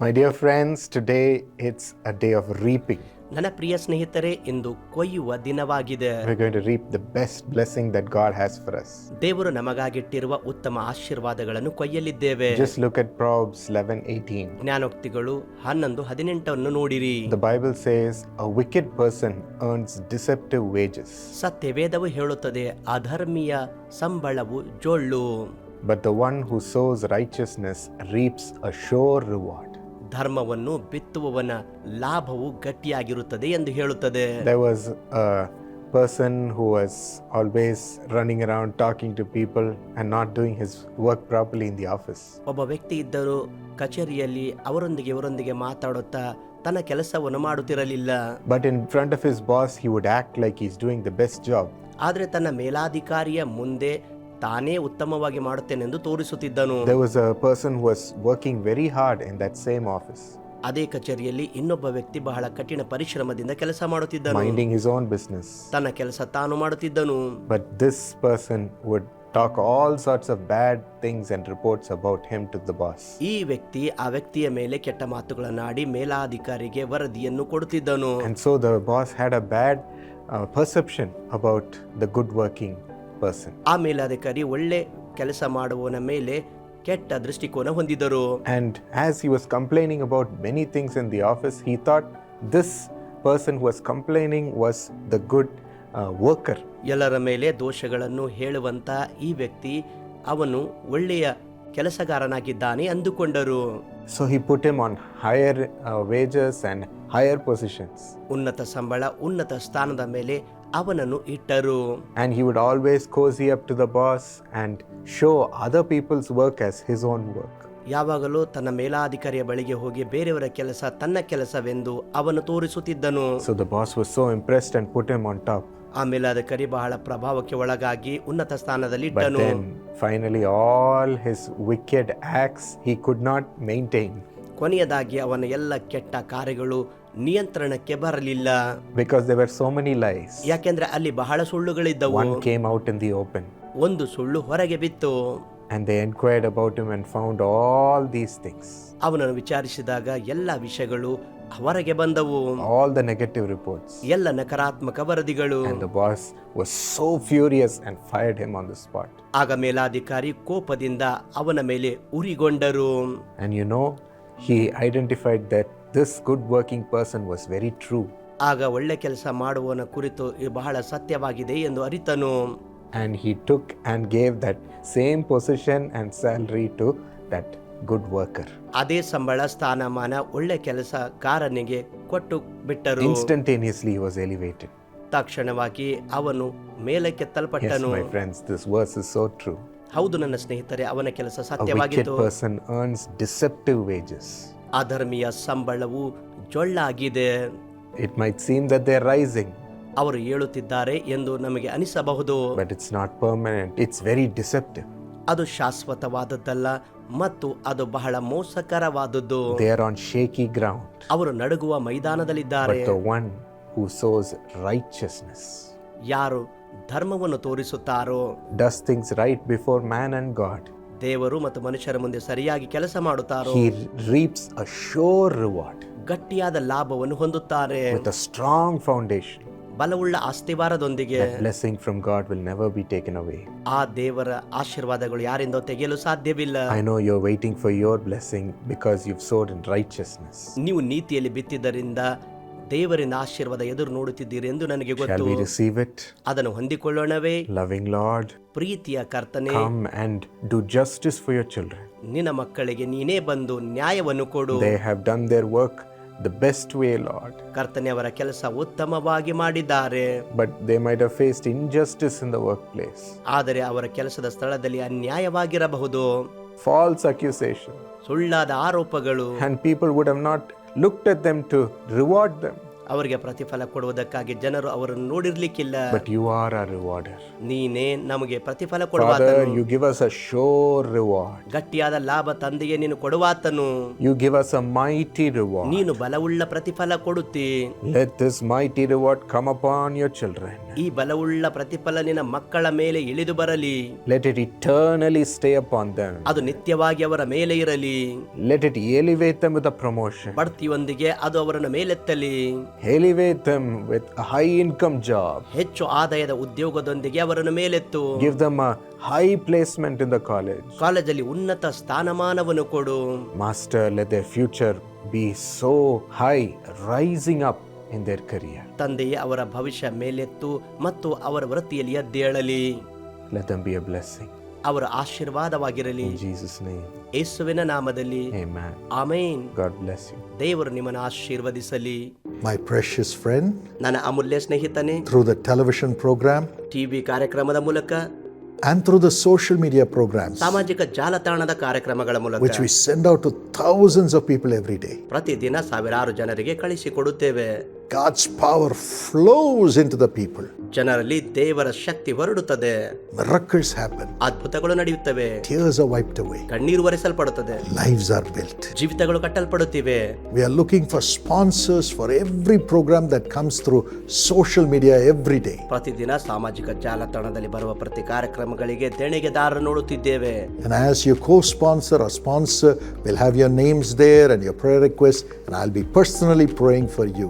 My dear friends, today it's a day of reaping. ನನ್ನ ಪ್ರಿಯ ಸ್ನೇಹಿತರೆ ಇಂದು ಕೊಯ್ಯುವ ದಿನವಾಗಿದೆ We're going to reap the best blessing that God has for us. ದೇವರು ನಮಗಾಗಿಟ್ಟಿರುವ ಉತ್ತಮ ಆಶೀರ್ವಾದಗಳನ್ನು ಕೊಯ್ಯಲಿದ್ದೇವೆ Just look at Proverbs 11:18. ಜ್ಞಾನೋಕ್ತಿಗಳು ಹನ್ನೊಂದು ಹದಿನೆಂಟನ್ನು ನೋಡಿರಿ The Bible says, "A wicked person earns deceptive wages, ಸತ್ಯವೇದವು ಹೇಳುತ್ತದೆ ಅಧರ್ಮಿಯ ಸಂಬಳವು ಜೊಳ್ಳು but the one who sows righteousness reaps a sure reward." ಧರ್ಮವನ್ನು ಬಿತ್ತುವವನ ಲಾಭವು ಗಟ್ಟಿಯಾಗಿರುತ್ತದೆ ಎಂದು ಹೇಳುತ್ತದೆ There was a person who was always running around talking to people and not doing his work properly in the office. ಒಬ್ಬ ವ್ಯಕ್ತಿ ಇದ್ದರು ಕಚೇರಿಯಲ್ಲಿ ಅವರೊಂದಿಗೆ ಇವರೊಂದಿಗೆ ಮಾತಾಡುತ್ತಾ ತನ್ನ ಕೆಲಸವನ್ನು ಮಾಡುತ್ತಿರಲಿಲ್ಲ But in front of his boss, he would act like he's doing the best job. ಆದರೆ ತನ್ನ ಮೇಲಾಧಿಕಾರಿಯ ಮುಂದೆ ತಾನೇ ಉತ್ತಮವಾಗಿ ಮಾಡುತ್ತೇನೆಂದು ತೋರಿಸುತ್ತಿದ್ದನು There was a person who was working very hard in that same office, ಅದೇ ಕಚೇರಿಯಲ್ಲಿ ಇನ್ನೊಬ್ಬ ವ್ಯಕ್ತಿ ಬಹಳ ಕಠಿಣ ಪರಿಶ್ರಮದಿಂದ ಕೆಲಸ ಮಾಡುತ್ತಿದ್ದನು minding his own business. ತನ್ನ ಕೆಲಸ ತಾನು ಮಾಡುತ್ತಿದ್ದನು But this person would talk all sorts of bad things and reports about him to the boss. ಈ ವ್ಯಕ್ತಿ ಆ ವ್ಯಕ್ತಿಯ ಮೇಲೆ ಕೆಟ್ಟ ಮಾತುಗಳನ್ನಾಡಿ ಮೇಲಾಧಿಕಾರಿಗೆ ವರದಿಯನ್ನು ಕೊಡುತ್ತಿದ್ದನು And so the boss had a bad uh, perception about the good working person ಆ ಮೇಲಾಧಿಕಾರಿ ಒಳ್ಳೆ ಕೆಲಸ ಮಾಡುವವನ ಮೇಲೆ ಕೆಟ್ಟ ದೃಷ್ಟಿಕೋನ ಹೊಂದಿದರು. And as he was complaining about many things in the office he thought this person who was complaining was the good worker ಎಲ್ಲರ ಮೇಲೆ ದೋಷಗಳನ್ನು ಹೇಳುವಂತ ಈ ವ್ಯಕ್ತಿ ಅವನು ಒಳ್ಳೆಯ ಕೆಲಸಗಾರನಾಗಿದ್ದಾನೆ ಅಂದುಕೊಂಡರು. So he put him on higher uh, wages and higher positions. ಉನ್ನತ ಸಂಬಳ ಉನ್ನತ ಸ್ಥಾನದ ಮೇಲೆ ಅವನನ್ನು ಇಟ್ಟರು And he would always cozy up to the boss and show other people's work as his own work. ಯಾವಾಗಲೂ ತನ್ನ ಮೇಲಾಧಿಕಾರಿಯ ಬಳಿಗೆ ಹೋಗಿ ಬೇರೆಯವರ ಕೆಲಸ ತನ್ನ ಕೆಲಸವೆಂದು ಅವನು ತೋರಿಸುತ್ತಿದ್ದನು So the boss was so impressed and put him on top. ಆಮೇಲೆ ಅದು ಕರಿ ಬಹಳ ಪ್ರಭಾವಕ್ಕೆ ಒಳಗಾಗಿ ಉನ್ನತ ಸ್ಥಾನದಲ್ಲಿ ಇಟ್ಟನು finally all his wicked acts he could not maintain ಕೊನೆಯದಾಗಿ ಅವನ ಎಲ್ಲ ಕೆಟ್ಟ ಕಾರ್ಯಗಳು ನಿಯಂತ್ರಣಕ್ಕೆ ಬರಲಿಲ್ಲ. Because they were so many lies ಯಾಕೆಂದ್ರೆ ಅಲ್ಲಿ ಬಹಳ ಸುಳ್ಳುಗಳಿದ್ದವು. One came out in the open ಒಂದು ಸುಳ್ಳು ಹೊರಗೆ ಬಿತ್ತು. And they enquired about him and found all these things ಅವನನ್ನು ವಿಚಾರಿಸಿದಾಗ ಎಲ್ಲ ವಿಷಯಗಳು ಹೊರಗೆ ಬಂದವು all the negative reports. ಎಲ್ಲ ನಕಾರಾತ್ಮಕ ವರದಿಗಳು And the boss was so furious and fired him on the spot. ಆಗ ಮೇಲಾಧಿಕಾರಿ ಕೋಪದಿಂದ ಅವನ ಮೇಲೆ ಉರಿಗೊಂಡರು And you know, he identified that this good working person was very true. ಆಗ ಒಳ್ಳೆ ಕೆಲಸ ಮಾಡುವವನ ಕುರಿತು ಇದು ಬಹಳ ಸತ್ಯವಾಗಿದೆ ಎಂದು ಅರಿತನು And he took and gave that same position and salary to that good worker ಅದೇ ಸಂಬಳ ಸ್ಥಾನಮಾನ ಒಳ್ಳೆ ಕೆಲಸ ಕಾರನಿಗೆ ಕೊಟ್ಟು ಬಿಟ್ಟರು. ಇನ್ಸ್ಟಂಟೇನಿಯಸ್ಲಿ ವಾಸ್ ಎಲಿವೇಟೆಡ್ ತಕ್ಷಣವಾಗಿ ಅವನು ಮೇಲಕ್ಕೆ ತಲ್ಪಟ್ಟನು my friends this verse is so true ಹೌದು ನನ್ನ ಸ್ನೇಹಿತರೆ ಅವನ ಕೆಲಸ ಸತ್ಯವಾಗಿತ್ತು. A person earns deceptive wages ಅಧರ್ಮಿಯ ಸಂಬಳವು ಜೊಳ್ಳಾಗಿದೆ. It might seem that they are rising ಅವರು ಹೇಳುತ್ತಿದ್ದಾರೆ ಎಂದು ನಮಗೆ ಅನಿಸಬಹುದು. But it's not permanent it's very deceptive ಅದು ಶಾಶ್ವತವಾದದ್ದಲ್ಲ. ಮತ್ತು ಅದು ಬಹಳ ಮೋಸಕರವಾದದ್ದು They are on shaky ground. ಅವರು ನಡುಗುವ ಮೈದಾನದಲ್ಲಿದ್ದಾರೆ But the one who sows righteousness, ಯಾರು ಧರ್ಮವನ್ನು ತೋರಿಸುತ್ತಾರೋ does things right before man and God, ದೇವರು ಮತ್ತು ಮನುಷ್ಯರ ಮುಂದೆ ಸರಿಯಾಗಿ ಕೆಲಸ ಮಾಡುತ್ತಾರೋ he reaps a sure reward ಗಟ್ಟಿಯಾದ ಲಾಭವನ್ನು ಹೊಂದುತ್ತಾರೆ with a strong foundation. ಬಲವುಳ್ಳ ಆಸ್ತಿವಾರದೊಂದಿಗೆ blessing from God will never be taken away ಆ ದೇವರ ಆಶೀರ್ವಾದಗಳು ಯಾರಿಂದ ತೆಗೆಯಲು ಸಾಧ್ಯವಿಲ್ಲ. I know you are waiting for your blessing because you sowed in righteousness ನೀವು ನೀತಿಯಲ್ಲಿ ಬಿತ್ತಿದ್ದರಿಂದ ದೇವರಿನ ಆಶೀರ್ವಾದ ಎದುರು ನೋಡುತ್ತಿದ್ದೀರಿ ಎಂದು ನನಗೆ ಗೊತ್ತು. ರಿಸೀವ್ ಇಟ್ ಅದನ್ನು ಹೊಂದಿಕೊಳ್ಳೋಣವೇ. ಲವಿಂಗ್ ಲಾರ್ಡ್ ಪ್ರೀತಿಯ ಕರ್ತನೆ come and do justice for your children ನಿನ್ನ ಮಕ್ಕಳಿಗೆ ನೀನೇ ಬಂದು ನ್ಯಾಯವನ್ನು ಕೊಡು. They have done their work the best way, Lord. ಕರ್ತನೆ ಅವರ ಕೆಲಸ ಉತ್ತಮವಾಗಿ ಮಾಡಿದ್ದಾರೆ But they might have faced injustice in the workplace, ಆದರೆ ಅವರ ಕೆಲಸದ ಸ್ಥಳದಲ್ಲಿ ಅನ್ಯಾಯವಾಗಿರಬಹುದು false accusation, ಸುಳ್ಳಾದ ಆರೋಪಗಳು and people would have not looked at them to reward them. ಅವರಿಗೆ ಪ್ರತಿಫಲ ಕೊಡುವುದಕ್ಕಾಗಿ ಜನರು ಅವರನ್ನು ನೋಡಿರ್ಲಿಕ್ಕಿಲ್ಲ but you are our rewarder. ನೀನೇ ನಮಗೆ ಪ್ರತಿಫಲ ಕೊಡುವಾತನು Father, you give us a sure reward. ಗಟ್ಟಿಯಾದ ಲಾಭ ತಂದೆಯೇ ನೀನು ಕೊಡುವಾತನು You give us a mighty reward. ನೀನು ಬಲವುಳ್ಳ ಪ್ರತಿಫಲ ಕೊಡುತ್ತಿ Let this mighty reward come upon your children. ಈ ಬಲವುಳ್ಳ ಪ್ರತಿಫಲ ನಿನ್ನ ಮಕ್ಕಳ ಮೇಲೆ ಇಳಿದು ಬರಲಿ Let it eternally stay upon them. ಅದು ನಿತ್ಯವಾಗಿ ಅವರ ಮೇಲೆ ಇರಲಿ Let it elevate them with a promotion. ಬಡ್ತಿಯೊಂದಿಗೆ ಅದು ಅವರನ್ನು ಮೇಲೆತ್ತಲಿ ಹೆಚ್ಚು ಆದಾಯದ ಉದ್ಯೋಗದೊಂದಿಗೆ ಅವರನ್ನು ಮೇಲೆತ್ತು. Give them high placement in the college ಕಾಲೇಜಲ್ಲಿ ಉನ್ನತ ಸ್ಥಾನಮಾನವನ್ನು ಕೊಡು. Master let their future be so high rising up in their career ತಂದೆಯೇ ಅವರ ಭವಿಷ್ಯ ಮೇಲೆತ್ತು ಮತ್ತು ಅವರ ವೃತ್ತಿಯಲ್ಲಿ ಎದ್ದೇಳಲಿ. Let them be a blessing ಅವರ ಆಶೀರ್ವಾದವಾಗಿರಲಿ Jesus' ಯೇಸುವಿನ ನಾಮದಲ್ಲಿ amen amen God bless you. ದೇವರು ನಿಮ್ಮನ್ನು ಆಶೀರ್ವದಿಸಲಿ My precious friend, ನನ್ನ ಅಮೂಲ್ಯ ಸ್ನೇಹಿತನೇ through the television program TV ಕಾರ್ಯಕ್ರಮದ ಮೂಲಕ and through the social media programs, ಸಾಮಾಜಿಕ ಜಾಲತಾಣದ ಕಾರ್ಯಕ್ರಮಗಳ ಮೂಲಕ which we send out to thousands of people every day, ಪ್ರತಿದಿನ ಸಾವಿರಾರು ಜನರಿಗೆ ಕಳಿಸಿಕೊಡುತ್ತೇವೆ God's power flows into the people. ಜನರಲ್ಲಿ ದೇವರ ಶಕ್ತಿ ಹೊರಡುತ್ತದೆ Miracles happen, ಅದ್ಭುತಗಳು ನಡೆಯುತ್ತವೆ tears are wiped away, ಕಣ್ಣೀರು ಒರೆಸಲ್ಪಡುತ್ತದೆ lives are built. ಜೀವಿತಗಳು ಕಟ್ಟಲ್ಪಡುತ್ತಿವೆ We are looking for sponsors for every program that comes through social media every day. ಪ್ರತಿದಿನ ಸಾಮಾಜಿಕ ಜಾಲತಾಣದಲ್ಲಿ ಬರುವ ಪ್ರತಿ ಕಾರ್ಯಕ್ರಮಗಳಿಗೆ ದೇಣಿಗೆದಾರರು ನೋಡುತ್ತಿದ್ದೇವೆ And as your co sponsor or sponsor, we'll have your names there and your prayer requests, and I'll be personally praying for you.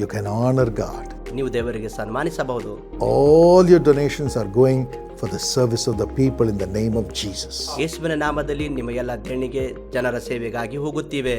you can honor God. ನೀವು ದೇವರಿಗೆ ಸನ್ಮಾನಿಸಬಹುದು All your donations are going for the service of the people in the name of Jesus. ಯೇಸುವಿನ ನಾಮದಲ್ಲಿ ನಿಮ್ಮ ಎಲ್ಲ ದೇಣಿಗೆ ಜನರ ಸೇವೆಗಾಗಿ ಹೋಗುತ್ತಿವೆ